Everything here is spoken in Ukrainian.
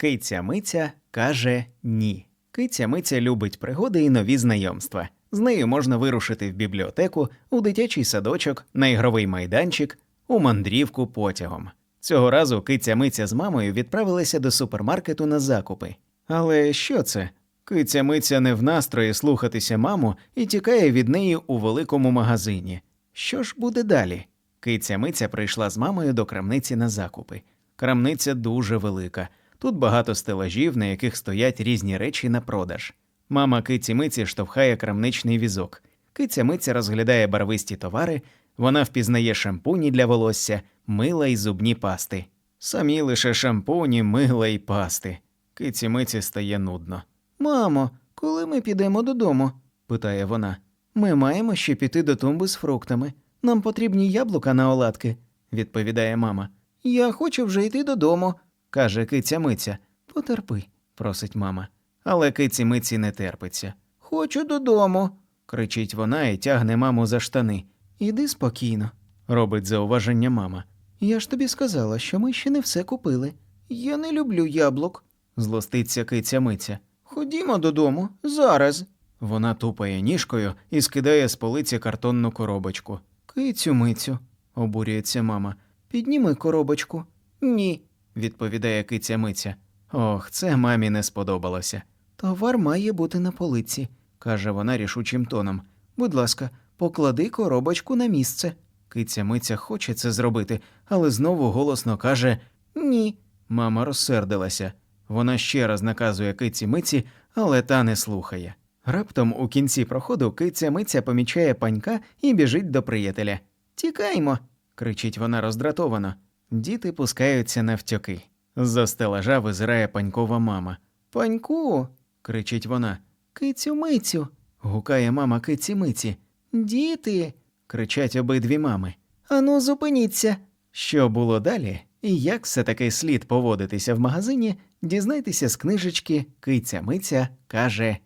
Киця Миця каже ні. Киця Миця любить пригоди і нові знайомства. З нею можна вирушити в бібліотеку, у дитячий садочок, на ігровий майданчик, у мандрівку потягом. Цього разу киця Миця з мамою відправилися до супермаркету на закупи. Але що це? Киця Миця не в настрої слухатися маму і тікає від неї у великому магазині. Що ж буде далі? Киця Миця прийшла з мамою до крамниці на закупи. Крамниця дуже велика. Тут багато стелажів, на яких стоять різні речі на продаж. Мама киці Миці штовхає крамничний візок. Киця Миця розглядає барвисті товари, вона впізнає шампуні для волосся, мила й зубні пасти. Самі лише шампуні, мила й пасти. Киці Миці стає нудно. Мамо, коли ми підемо додому? питає вона. Ми маємо ще піти до тумби з фруктами. Нам потрібні яблука на оладки, відповідає мама. Я хочу вже йти додому, каже киця Миця. Потерпи, просить мама. Але киці Миці не терпиться. Хочу додому, кричить вона і тягне маму за штани. Іди спокійно, робить зауваження мама. Я ж тобі сказала, що ми ще не все купили. Я не люблю яблук, злоститься киця Миця. Ходімо додому, зараз. Вона тупає ніжкою і скидає з полиці картонну коробочку. Кицю мицю, обурюється мама. Підніми коробочку. Ні, відповідає киця Миця. Ох, це мамі не сподобалося. Товар має бути на полиці, каже вона рішучим тоном. Будь ласка, поклади коробочку на місце. Киця Миця хоче це зробити, але знову голосно каже Ні. Мама розсердилася. Вона ще раз наказує киці Миці, але та не слухає. Раптом у кінці проходу киця Миця помічає панька і біжить до приятеля. Тікаймо. кричить вона роздратовано. Діти пускаються навтьоки. З-за стелажа визирає панькова мама. Паньку. кричить вона. Кицю мицю. гукає мама киці миці. Діти. кричать обидві мами. Ану, зупиніться. Що було далі, і як все таки слід поводитися в магазині, дізнайтеся з книжечки Киця Миця каже